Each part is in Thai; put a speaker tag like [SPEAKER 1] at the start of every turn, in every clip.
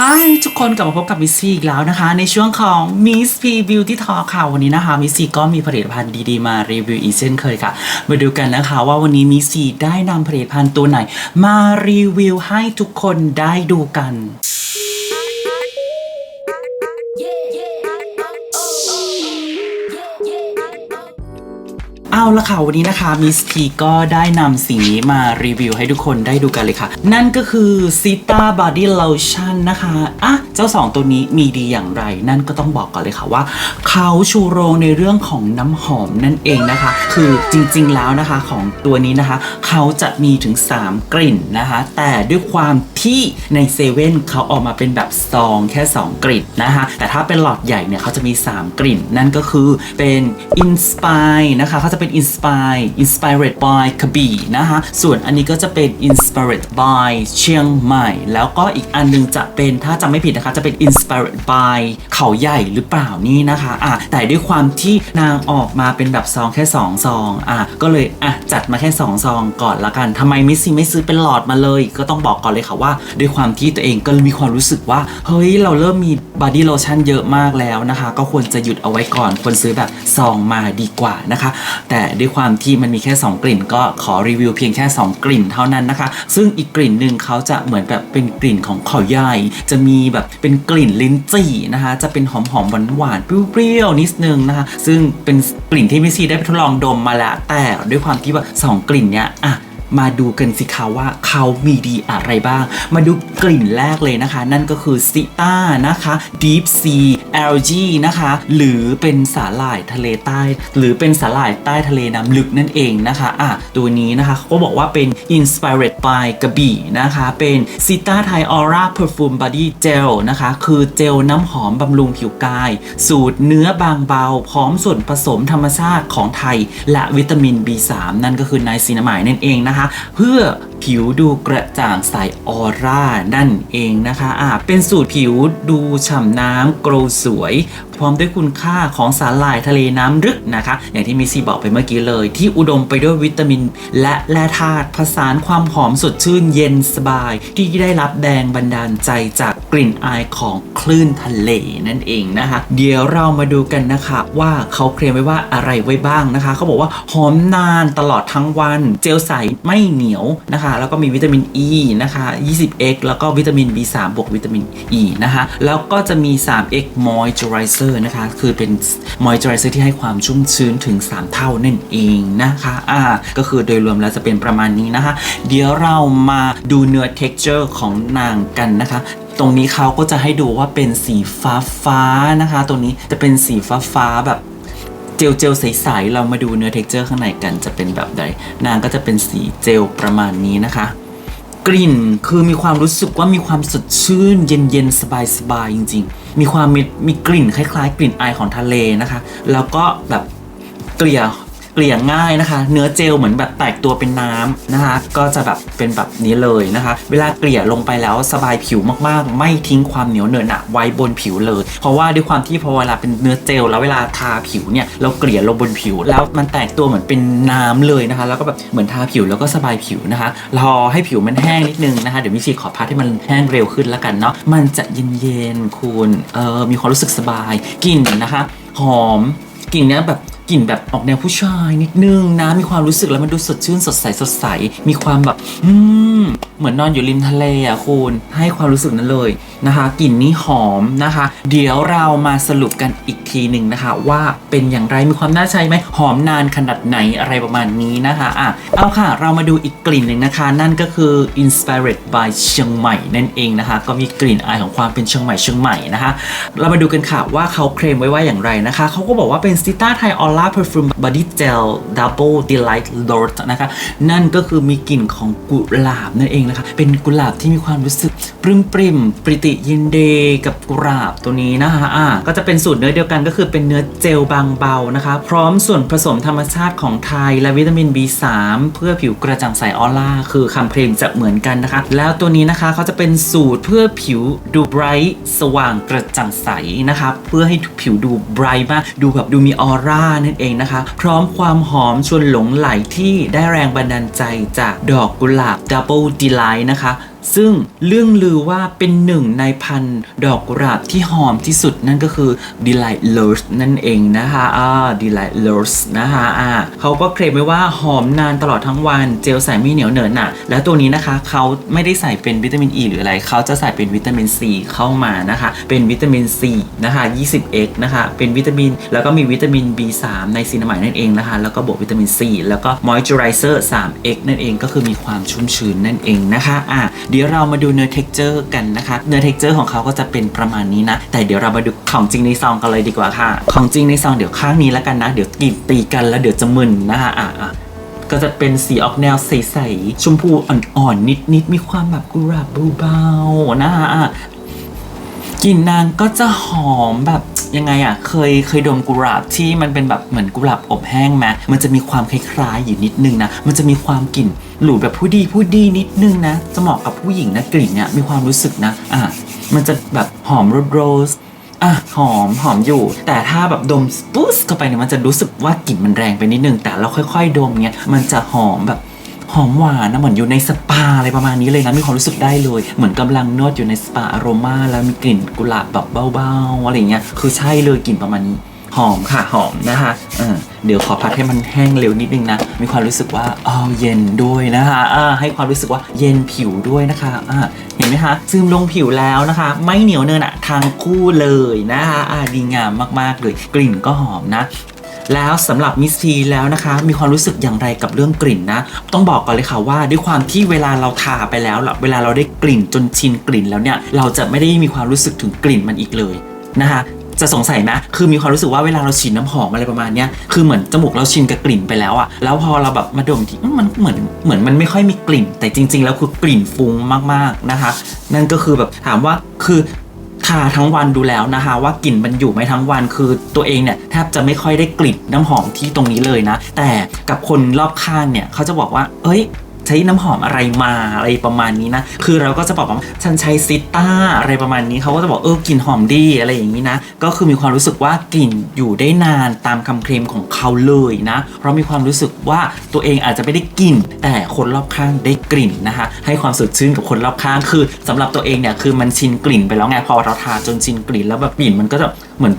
[SPEAKER 1] Hi ทุกคนกลับมาพบกับมิสซีอีกแล้วนะคะ ในช่วงของ Miss P Beauty Talk ค่ะ วันนี้นะคะมิสซีก็มีผลิตภัณฑ์ดีๆ มารีวิวอีกเช่นเคยค่ะ มาดูกันนะคะว่าวันนี้มิสซีได้นำผลิตภัณฑ์ตัวไหน มารีวิวให้ทุกคนได้ดูกัน เอาละค่ะวันนี้นะคะมิสพีก็ได้นำสิ่งนี้มารีวิวให้ทุกคนได้ดูกันเลยค่ะ นั่นก็คือซิต้าบอดี้โลชั่นนะคะอะเจ้าสองตัวนี้มีดีอย่างไร นั่นก็ต้องบอกก่อนเลยค่ะว่า เขาชูโรงในเรื่องของน้ำหอมนั่นเองนะคะ คือจริงๆแล้วนะคะของตัวนี้นะคะ เขาจะมีถึง 3 กลิ่นนะคะ แต่ด้วยความที่ในเซเว่นเขาออกมาเป็นแบบซองแค่ 2 กลิ่นนะคะ แต่ถ้าเป็นหลอดใหญ่เนี่ยเขาจะมี 3 กลิ่น นั่นก็คือเป็น Inspire นะคะเขาจะเป็น Inspire Inspired by กระบี่นะคะส่วนอันนี้ก็จะเป็น Inspired by เชียงใหม่ แล้วก็อีกอันหนึงจะเป็นถ้าจำไม่ผิดนะคะจะเป็น Inspired by เขาใหญ่หรือเปล่านี่นะคะอะแต่ด้วยความที่นางออกมาเป็นแบบซองแค่2ซองอะก็เลยอะจัดมาแค่2ซองก่อนละกันทำไมมิสซี่ไม่ซื้อเป็นหลอดมาเลย ก็ต้องบอกก่อนเลยค่ะว่า ด้วยความที่ตัวเองก็มีความรู้สึกว่า เฮ้ย เราเริ่มมีบอดี้โลชั่นเยอะมากแล้วนะคะ ก็ควรจะหยุดเอาไว้ก่อนควรซื้อแบบซองมาดีกว่านะคะ แต่แต่ด้วยความที่มันมีแค่ 2 กลิ่น ก็ขอรีวิวเพียงแค่ 2 กลิ่นเท่านั้นนะคะ ซึ่งอีกกลิ่นหนึ่งเขาจะเหมือนแบบเป็นกลิ่นของข่อใหญ่จะมีแบบเป็นกลิ่นลิ้นจี่นะคะ จะเป็นหอมหอมหวานหวานเปรี้ยวๆนิดนึงนะคะ ซึ่งเป็นกลิ่นที่มิซี่ได้ไปทดลองดมมาแล้วแต่ด้วยความที่ว่าสองกลิ่นเนี้ยอะ มาดูกันสิคะว่าเขามีดีอะไรบ้าง มาดูกลิ่นแรกเลยนะคะ นั่นก็คือซิต้านะคะ Deep Sea Algae นะคะ หรือเป็นสาหร่ายทะเลใต้ หรือเป็นสาหร่ายใต้ทะเลน้ำลึกนั่นเองนะคะอะตัวนี้นะคะเขาก็บอกว่าเป็น Inspired by กระบี่นะคะ เป็นซิต้าไทออร่า Perfume Body Gel นะคะ คือเจลน้ำหอมบำรุงผิวกาย สูตรเนื้อบางเบา พร้อมส่วนผสมธรรมชาติของไทย และวิตามิน B3 นั่นก็คือไนซีนามายนั่นเองนะคะเพื่อผิวดูกระจ่างใสออร่านั่นเองนะคะอ่าเป็นสูตรผิวดูฉ่ำน้ำโกลสวย พร้อมด้วยคุณค่าของสาหร่ายทะเลน้ำลึกนะคะ อย่างที่มิสซี่บอกไปเมื่อกี้เลย ที่อุดมไปด้วยวิตามิน และแร่ธาตุผสานความหอมสดชื่นเย็นสบาย ที่ได้รับแรงบันดาลใจจากกลิ่นอายของคลื่นทะเลนั่นเองนะคะ เดี๋ยวเรามาดูกันนะคะว่าเขาเคลมไว้ว่าอะไรไว้บ้างนะคะ เขาบอกว่าหอมนานตลอดทั้งวัน เจลใสไม่เหนียวนะคะ แล้วก็มีวิตามิน E นะคะ 20x แล้วก็วิตามิน B3 บวกวิตามิน E นะคะ แล้วก็จะมี 3x moisturizer นะคะ คือเป็น moisturizer ที่ให้ความชุ่มชื้นถึง 3 เท่านั่นเองนะคะอ่าก็คือโดยรวมแล้วจะเป็นประมาณนี้นะคะ เดี๋ยวเรามาดูเนื้อ texture ของนางกันนะคะตรงนี้เขาก็จะให้ดูว่าเป็นสีฟ้าฟ้านะคะตรงนี้จะเป็นสีฟ้าฟ้าแบบ เจลเจลใสๆเรามาดูเนื้อเท็กเจอร์ข้างในกันจะเป็นแบบใด นางก็จะเป็นสีเจลประมาณนี้นะคะ กลิ่นคือมีความรู้สึกว่ามีความสดชื่น เย็นๆสบายๆจริง ๆ มีความมีมีกลิ่นคล้าย ๆ กลิ่นอายของทะเลนะคะ แล้วก็แบบเกลี่ย เกลี่ยง่ายนะคะ เนื้อเจลเหมือนแบบแตกตัวเป็นน้ำนะคะ ก็จะแบบเป็นแบบนี้เลยนะคะ เวลาเกลี่ยลงไปแล้วสบายผิวมากๆ ไม่ทิ้งความเหนียวเหนอะหนะไว้บนผิวเลย เพราะว่าด้วยความที่พอเวลาเป็นเนื้อเจลแล้วเวลาทาผิวเนี่ยเราเกลี่ยลงบนผิว แล้วมันแตกตัวเหมือนเป็นน้ำเลยนะคะ แล้วก็แบบเหมือนทาผิวแล้วก็สบายผิวนะคะรอให้ผิวมันแห้งนิดนึงนะคะเดี๋ยวมิชีขอพัดให้มันแห้งเร็วขึ้นแล้วกันเนาะมันจะเย็นๆคุณเออมีความรู้สึกสบายกลิ่นนะคะ หอมกลิ่นเนี้ยแบบ กลิ่นแบบออกแนวผู้ชายนิดนึงนะ มีความรู้สึกแล้วมันดูสดชื่นสดใสสดใส มีความแบบ อืมเหมือนนอนอยู่ริมทะเลอะคุณให้ความรู้สึกนั้นเลยนะคะกลิ่นนี้หอมนะคะ เดี๋ยวเรามาสรุปกันอีกทีหนึ่งนะคะ ว่าเป็นอย่างไรมีความน่าใช้ไหมหอมนานขนาดไหนอะไรประมาณนี้นะคะอะเอาค่ะ เรามาดูอีกกลิ่นหนึ่งนะคะ นั่นก็คือ inspired by เชียงใหม่นั่นเองนะคะ ก็มีกลิ่นอายของความเป็นเชียงใหม่เชียงใหม่นะคะ เรามาดูกันค่ะว่าเขาเคลมไว้ว่าอย่างไรนะคะเขาก็บอกว่าเป็น s i t a Thai Aura Perfume Body Gel Double Delight Lot นะคะ นั่นก็คือมีกลิ่นของกุหลาบนั่นเองนะคะ เป็นกุหลาบที่มีความรู้สึกปริมปริมปริติยินเดกับกุหลาบตัวนี้นะคะอ่าก็จะเป็นสูตรเนื้อเดียวกันก็คือเป็นเนื้อเจลบางเบานะคะ พร้อมส่วนผสมธรรมชาติของไทยและวิตามิน B3 เพื่อผิวกระจ่างใสออร่าคือคำเพลงจะเหมือนกันนะคะ แล้วตัวนี้นะคะเขาจะเป็นสูตรเพื่อผิวดูไบรท์สว่างกระจ่างใสนะคะเพื่อให้ผิวดูไบรท์มากดูแบบดูมีออร่านั่นเองนะคะ พร้อมความหอมชวนหลงไหลที่ได้แรงบันดาลใจจากดอกกุหลาบดับเบิ้ลไลท์นะคะ ซึ่งเรื่องลือว่าเป็นหนึ่งในพันดอกกุหลาบที่หอมที่สุดนั่นก็คือ Delight Rose นั่นเองนะคะอ่า Delight Rose นะคะอ่าเขาก็เคลมไว้ว่าหอมนานตลอดทั้งวันเจลใส่ไม่เหนียวเหนอะหนะแล้วตัวนี้นะคะเขาไม่ได้ใส่เป็นวิตามิน E หรืออะไรเขาจะใส่เป็นวิตามิน C เข้ามานะคะ เป็นวิตามิน C นะคะ 20x นะคะ เป็นวิตามิน แล้วก็มีวิตามิน B3 ในซีนามายนั่นเองนะคะ แล้วก็บวกวิตามิน C แล้วก็ moisturizer 3x นั่นเองก็คือมีความชุ่มชื้นนั่นเองนะคะอะดี๋ยวเรามาดูเนื้อ texture กันนะคะ เนื้อ texture ของเขาก็จะเป็นประมาณนี้นะ แต่เดี๋ยวเรามาดูของจริงในซองกันเลยดีกว่าค่ะ ของจริงในซองเดี๋ยวข้างนี้แล้วกันนะ เดี๋ยวกินตีกันแล้วเดี๋ยวจะมึนนะคะอะก็จะเป็นสีออกแนวใสๆชมพูอ่อนๆนิดๆ มีความแบบกุหลาบเบาๆนะฮะอะ กลิ่นนางก็จะหอมแบบยังไงอะเคยเคยดมกุหลาบที่มันเป็นแบบเหมือนกุหลาบอบแห้งไหมมันจะมีความคล้ายๆอยู่นิดนึงนะมันจะมีความกลิ่นหรูแบบผู้ดีผู้ดีนิดนึงนะ จะเหมาะกับผู้หญิงนะกลิ่นเนี่ยมีความรู้สึกนะอะมันจะแบบหอมโรสอะหอมหอมอยู่ แต่ถ้าแบบดมปุ๊สเข้าไปเนี่ยมันจะรู้สึกว่ากลิ่นมันแรงไปนิดนึงแต่เราค่อย ๆ ดมเนี่ยมันจะหอมแบบ หอมหวานนะเหมือนอยู่ในสปาอะไรประมาณนี้เลยนะมีความรู้สึกได้เลย เหมือนกำลังนวดอยู่ในสปาอโรมาแล้วมีกลิ่นกุหลาบแบบเบาๆอะไรเงี้ยคือใช่เลยกลิ่นประมาณนี้หอมค่ะหอมนะคะเออเดี๋ยวขอพัดให้มันแห้งเร็วนิดนึงนะ มีความรู้สึกว่าอ้าวเย็นด้วยนะคะอ่าให้ความรู้สึกว่าเย็นผิวด้วยนะคะอ่าเห็นไหมคะซึมลงผิวแล้วนะคะ ไม่เหนียวเนินอะทางคู่เลยนะคะอ่าดีงามมากๆเลยกลิ่นก็หอมนะ แล้วสำหรับมิสทีแล้วนะคะ มีความรู้สึกอย่างไรกับเรื่องกลิ่นนะ ต้องบอกก่อนเลยค่ะว่าด้วยความที่เวลาเราทาไปแล้วเวลาเราได้กลิ่นจนชินกลิ่นแล้วเนี่ยเราจะไม่ได้มีความรู้สึกถึงกลิ่นมันอีกเลยนะคะจะสงสัยไหมคือมีความรู้สึกว่าเวลาเราฉีดน้ำหอมอะไรประมาณนี้คือเหมือนจมูกเราชินกับกลิ่นไปแล้วอะแล้วพอเราแบบมาดมทีมันเหมือนเหมือนมันไม่ค่อยมีกลิ่น แต่จริง ๆ แล้วคือกลิ่นฟุ้งมากๆนะคะ นั่นก็คือแบบถามว่าคือ ทาทั้งวันดูแล้วนะคะ ว่ากลิ่นมันอยู่ไหมทั้งวันคือตัวเองเนี่ยแทบจะไม่ค่อยได้กลิ่นน้ำหอมที่ตรงนี้เลยนะ แต่กับคนรอบข้างเนี่ยเขาจะบอกว่า เอ้ย ใช้น้ำหอมอะไรมาอะไรประมาณนี้นะ คือเราก็จะบอกว่าฉันใช้ซิต้าอะไรประมาณนี้เขาก็จะบอกเออกลิ่นหอมดีอะไรอย่างนี้นะ ก็คือมีความรู้สึกว่ากลิ่นอยู่ได้นานตามคำเคลมของเขาเลยนะ เพราะมีความรู้สึกว่าตัวเองอาจจะไม่ได้กลิ่น แต่คนรอบข้างได้กลิ่นนะคะ ให้ความสดชื่นกับคนรอบข้างคือสำหรับตัวเองเนี่ยคือมันชินกลิ่นไปแล้วไงพอเราทาจนชินกลิ่นแล้วแบบกลิ่นมันก็จะเหมือน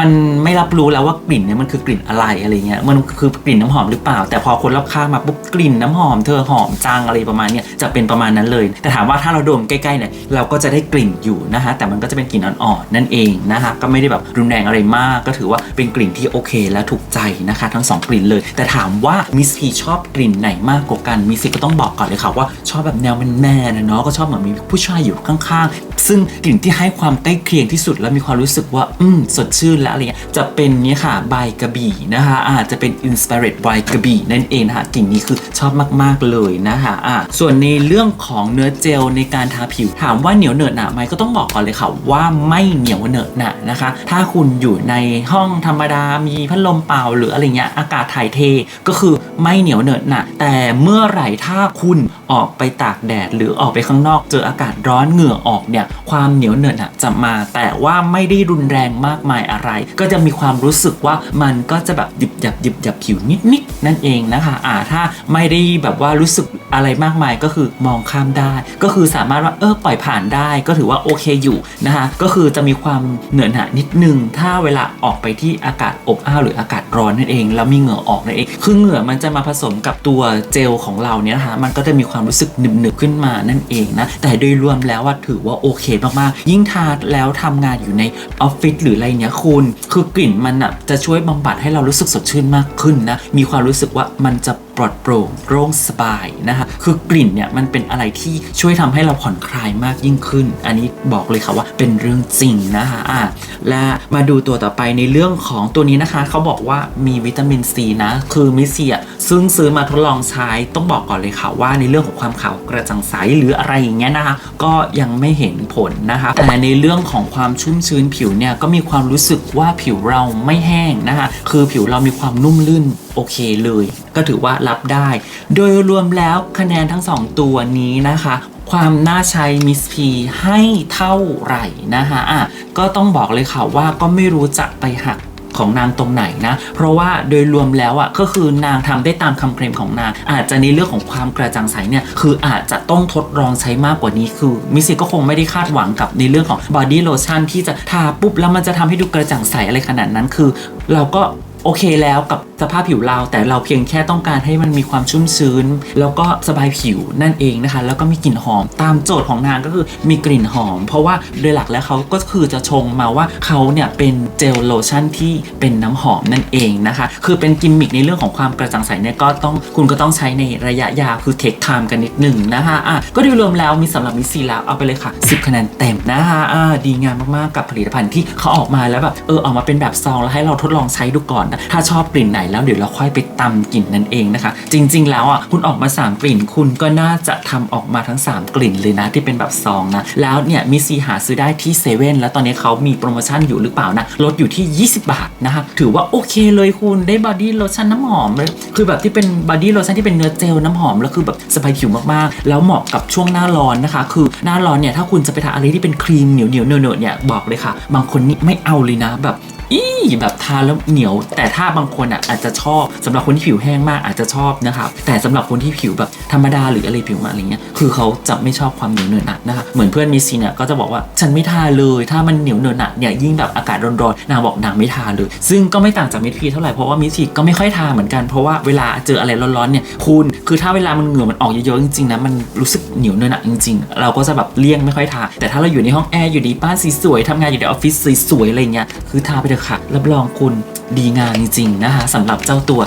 [SPEAKER 1] มันไม่รับรู้แล้วว่ากลิ่นเนี่ยมันคือกลิ่นอะไรอะไรเงี้ยมันคือกลิ่นน้ำหอมหรือเปล่า แต่พอคนรอบข้างมาปุ๊บกลิ่นน้ำหอมเธอหอมจังอะไรประมาณเนี้ยจะเป็นประมาณนั้นเลย แต่ถามว่าถ้าเราดมใกล้ๆเนี่ยเราก็จะได้กลิ่นอยู่นะคะแต่มันก็จะเป็นกลิ่นอ่อนๆนั่นเองนะคะก็ไม่ได้แบบรุนแรงอะไรมาก ก็ถือว่าเป็นกลิ่นที่โอเค และถูกใจนะคะ ทั้งสองกลิ่นเลย แต่ถามว่ามิสพีชอบกลิ่นไหนมากกว่ากันมิสพีก็ต้องบอกก่อนเลยค่ะว่าชอบแบบแนวแมนๆนะเนาะก็ชอบเหมือนมีผู้ชายอยู่ข้างๆ ซึ่งกลิ่นที่ให้ความใกล้เคียงที่สุดและมีความรู้สึกว่า อืม สดชื่นและอะไรเงี้ยจะเป็นนี้ค่ะบกระบี่นะคะอาจจะเป็น inspired by กระบี่นั่นเองนะคะกลิ่นนี้คือชอบมากๆเลยนะคะอะส่วนในเรื่องของเนื้อเจลในการทาผิวถามว่าเหนียวเหนอะหนะไหมก็ต้องบอกก่อนเลยค่ะว่าไม่เหนียวเหนอะหนะนะคะ ถ้าคุณอยู่ในห้องธรรมดามีพัดลมเป่าหรืออะไรเงี้ยอากาศถ่ายเทก็คือไม่เหนียวเหนอะหนะแต่เมื่อไหร่ถ้าคุณออกไปตากแดดหรือออกไปข้างนอกเจออากาศร้อนเหงื่อออกเนี่ยความเหนียวเหนอะหนะจะมา แต่ว่าไม่ได้รุนแรงมากมายอะไร ก็จะมีความรู้สึกว่ามันก็จะแบบดิบหยับดิบหยับผิวนิดๆนั่นเองนะคะอ่าถ้าไม่ได้แบบว่ารู้สึกอะไรมากมายก็คือมองข้ามได้ ก็คือสามารถว่าเออปล่อยผ่านได้ ก็ถือว่าโอเคอยู่นะคะก็คือจะมีความเหนอะหนะนิดนึง ถ้าเวลาออกไปที่อากาศอบอ้าวหรืออากาศร้อนนั่นเอง แล้วมีเหงื่อออกนั่นเองคือเหงื่อมันจะมาผสมกับตัวเจลของเราเนี่ยนะคะมันก็จะมีความรู้สึกหนึบๆขึ้นมานั่นเองนะแต่โดยรวมแล้วว่าถือว่าโอเคมากๆ ยิ่งทาแล้วทำงานอยู่ในออฟฟิศหรืออะไรเนี้ยคุณ คือกลิ่นมันอะจะช่วยบำบัดให้เรารู้สึกสดชื่นมากขึ้นนะ มีความรู้สึกว่ามันจะปลอดโปร่งโล่งสบายนะคะคือกลิ่นเนี่ยมันเป็นอะไรที่ช่วยทำให้เราผ่อนคลายมากยิ่งขึ้น อันนี้บอกเลยค่ะว่าเป็นเรื่องจริงนะคะอะและมาดูตัวต่อไปในเรื่องของตัวนี้นะคะเขาบอกว่ามีวิตามินซีนะ คือมิสซีอะซึ่งซื้อมาทดลองใช้ต้องบอกก่อนเลยค่ะว่าในเรื่องของความขาวกระจ่างใสหรืออะไรอย่างเงี้ยนะคะก็ยังไม่เห็นผลนะคะแต่ในเรื่องของความชุ่มชื้นผิวเนี่ยก็มีความรู้สึกว่าผิวเราไม่แห้งนะคะคือผิวเรามีความนุ่มลื่นโอเคเลย ก็ถือว่ารับได้ โดยรวมแล้วคะแนนทั้ง 2 ตัวนี้นะคะ ความน่าใช้มิสพีให้เท่าไหร่นะคะอะก็ต้องบอกเลยค่ะว่าก็ไม่รู้จะไปหักของนางตรงไหนนะ เพราะว่าโดยรวมแล้วอะก็คือนางทำได้ตามคำเคลมของนาง อาจจะในเรื่องของความกระจ่างใสเนี่ยคืออาจจะต้องทดลองใช้มากกว่านี้คือมิสซี่ก็คงไม่ได้คาดหวังกับในเรื่องของบอดี้โลชั่นที่จะทาปุ๊บแล้วมันจะทำให้ดูกระจ่างใสอะไรขนาดนั้นคือ เราก็ โอเคแล้วกับสภาพผิวเรา แต่เราเพียงแค่ต้องการให้มันมีความชุ่มชื้น แล้วก็สบายผิวนั่นเองนะคะ แล้วก็มีกลิ่นหอมตามโจทย์ของนางก็คือมีกลิ่นหอม เพราะว่าโดยหลักแล้วเขาก็คือจะชงมาว่าเขาเนี่ยเป็นเจลโลชั่นที่เป็นน้ำหอมนั่นเองนะคะ คือเป็นกิมมิคในเรื่องของความกระจ่างใสเนี่ยก็ต้องคุณก็ต้องใช้ในระยะยาวคือเทคไทม์กันนิดหนึ่งนะคะอะก็โดยรวมแล้วมีสำหรับมิสซีแล้วเอาไปเลยค่ะ 10 คะแนนเต็มนะคะอ่าดีงามมากๆกับผลิตภัณฑ์ที่เขาออกมาแล้วแบบเออออกมาเป็นแบบซองแล้วให้เราทดลองใช้ดูก่อนนะถ้าชอบกลิ่นไหนแล้วเดี๋ยวเราค่อยไปตำกลิ่นนั่นเองนะคะ จริง ๆ แล้วอะคุณออกมา 3 กลิ่นคุณก็น่าจะทำออกมาทั้ง 3 กลิ่นเลยนะที่เป็นแบบซองนะแล้วเนี่ยมิซีหาซื้อได้ที่เซเว่นแล้วตอนนี้เขามีโปรโมชั่นอยู่หรือเปล่านะลดอยู่ที่ 20 บาทนะคะถือว่าโอเคเลยคุณได้บอดี้โลชั่นน้ำหอมเลยคือแบบที่เป็นบอดี้โลชั่นที่เป็นเนื้อเจลน้ำหอมแล้วคือแบบสบายผิวมากๆ แล้วเหมาะกับช่วงหน้าร้อนนะคะ คือหน้าร้อนเนี่ยถ้าคุณจะไปทาอะไรที่เป็นครีมเหนียวเหนียวเนอะๆเนี่ยบอกเลยค่ะ บางคนนี่ไม่เอาเลยนะแบบอีแบบทาแล้วเหนียวแต่แต่ถ้าบางคนอะอาจจะชอบสำหรับคนที่ผิวแห้งมากอาจจะชอบนะครับแต่สำหรับคนที่ผิวแบบธรรมดาหรืออะไรผิวมาอะไรเงี้ยคือเขาจะไม่ชอบความเหนียวเนอะหนะนะคะเหมือนเพื่อนมิสซีเนี่ยก็จะบอกว่าฉันไม่ทาเลยถ้ามันเหนียวเนอะหนะเนี่ยยิ่งแบบอากาศร้อนๆนางบอกนางไม่ทาเลย ซึ่งก็ไม่ต่างจากมิสพีเท่าไหร่เพราะว่ามิสพีก็ไม่ค่อยทาเหมือนกันเพราะว่าเวลาเจออะไรร้อนๆเนี่ยคุณคือถ้าเวลามันเหงื่อมันออกเยอะๆจริงๆนะมันรู้สึกเหนียวเนอะหนะจริง ๆ เราก็จะแบบเลี่ยงไม่ค่อยทาแต่ถ้าเราอยู่ในห้องแอร์อยู่ในบ้านสวยๆทำงานอยู่ในออฟฟิศสวยๆอะไรเงี้ยคือทาไปเถอะค่ะรับรองคุณดีงามจริงๆนะคะสำหรับเจ้าตัว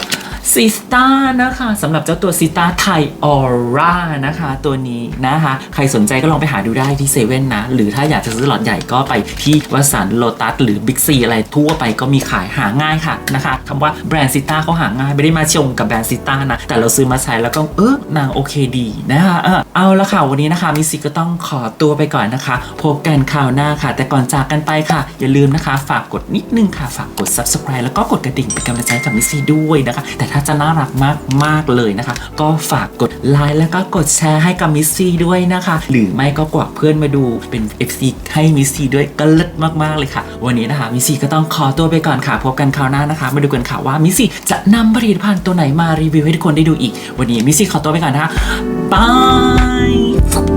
[SPEAKER 1] ซิสตานะคะสำหรับเจ้าตัวซิตาไทออร่านะคะ ตัวนี้นะคะ ใครสนใจก็ลองไปหาดูได้ที่เซเว่นนะ หรือถ้าอยากจะซื้อหลอดใหญ่ก็ไปที่วัสันโลตัสหรือบิ๊กซีอะไรทั่วไปก็มีขายหาง่ายค่ะนะคะคำว่าแบรนด์ซิต้าเขาหาง่าย ไม่ได้มาชงกับแบรนด์ซิต้านะ แต่เราซื้อมาใช้แล้วก็เออนางโอเคดีนะคะเออเอาละค่ะ วันนี้นะคะมิสซิก็ต้องขอตัวไปก่อนนะคะ พบกันคราวหน้าค่ะ แต่ก่อนจากกันไปค่ะ อย่าลืมนะคะ ฝากกดนิดนึงค่ะฝากกด subscribe แล้วก็กดกระดิ่งเป็นกำลังใจกับมิสซี่ด้วยนะคะแต่ถ้าจะน่ารักมากมากเลยนะคะ ก็ฝากกดไลค์แล้วก็กดแชร์ให้กับมิสซี่ด้วยนะคะ หรือไม่ก็กวักเพื่อนมาดูเป็น FC ให้มิสซี่ด้วยก็เลิศมากๆเลยค่ะ วันนี้นะคะมิสซี่ก็ต้องขอตัวไปก่อนค่ะ พบกันคราวหน้านะคะ มาดูกันค่ะว่ามิสซี่จะนำผลิตภัณฑ์ตัวไหนมารีวิวให้ทุกคนได้ดูอีก วันนี้มิสซี่ขอตัวไปก่อนนะคะบาย